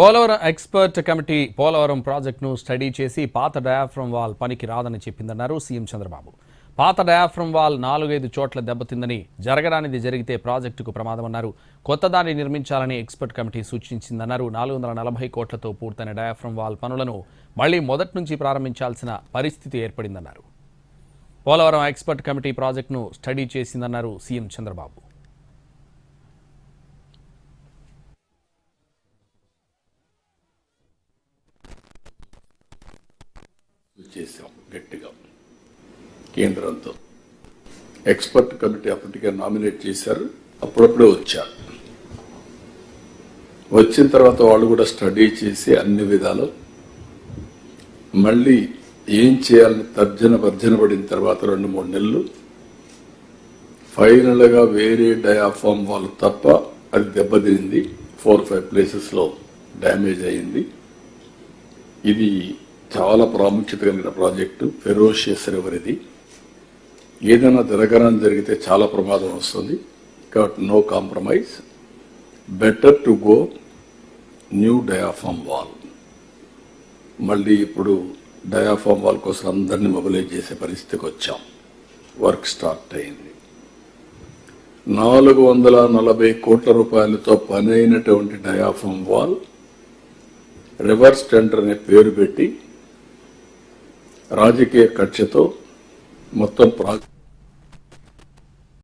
Polavaram expert committee Polavaram ప్రాజెక్టును study చేసి పాత డయాఫ్రమ్ వాల్ పనికి రాదని చెప్పిందన్నారు సీఎం చంద్రబాబు. పాత డయాఫ్రమ్ వాల్ నాలుగైదు చోట్ల దెబ్బతిందని జరగరానిది జరిగితే ప్రాజెక్టుకు ప్రమాదమన్నారు. కొత్త దాన్ని నిర్మించాలని ఎక్స్పర్ట్ కమిటీ సూచించిందన్నారు. నాలుగు వందల నలభై కోట్లతో పూర్తయిన డయాఫ్రమ్ వాల్ పనులను మళ్ళీ మొదటి నుంచి ప్రారంభించాల్సిన పరిస్థితి ఏర్పడిందన్నారు. పోలవరం ఎక్స్పర్ట్ కమిటీ ప్రాజెక్టును స్టడీ చేసిందన్నారు సీఎం చంద్రబాబు. చేశాం గట్టిగా కేంద్రంతో. ఎక్స్పర్ట్ కమిటీ అప్పటికే నామినేట్ చేశారు అప్పుడప్పుడే వచ్చారు. వచ్చిన తర్వాత వాళ్ళు కూడా స్టడీ చేసి అన్ని విధాలు. మళ్ళీ ఏం చేయాలని తర్జన భర్జన పడిన తర్వాత రెండు మూడు నెలలు. ఫైనల్గా వేరే డయాఫామ్ వాళ్ళు తప్ప అది దెబ్బతింది ఫోర్ ఫైవ్ ప్లేసెస్లో డ్యామేజ్ అయింది. ఇది చాలా ప్రాముఖ్యత కలిగిన ప్రాజెక్టు ఫెరోషియస్ రివర్ ఇది ఏదైనా జరగడం జరిగితే చాలా ప్రమాదం వస్తుంది. కాబట్టి no compromise. Better to go new diaphragm wall. మళ్ళీ ఇప్పుడు డయాఫామ్ వాల్ కోసం అందరినీ మొబిలైజ్ చేసే పరిస్థితికి వచ్చాం. వర్క్ స్టార్ట్ అయింది. నాలుగు వందల నలభై కోట్ల రూపాయలతో పని అయినటువంటి డయాఫామ్ వాల్ రివర్స్ టెండర్ అనే పేరు పెట్టి రాజకీయ కక్షతో మొత్తం ప్రా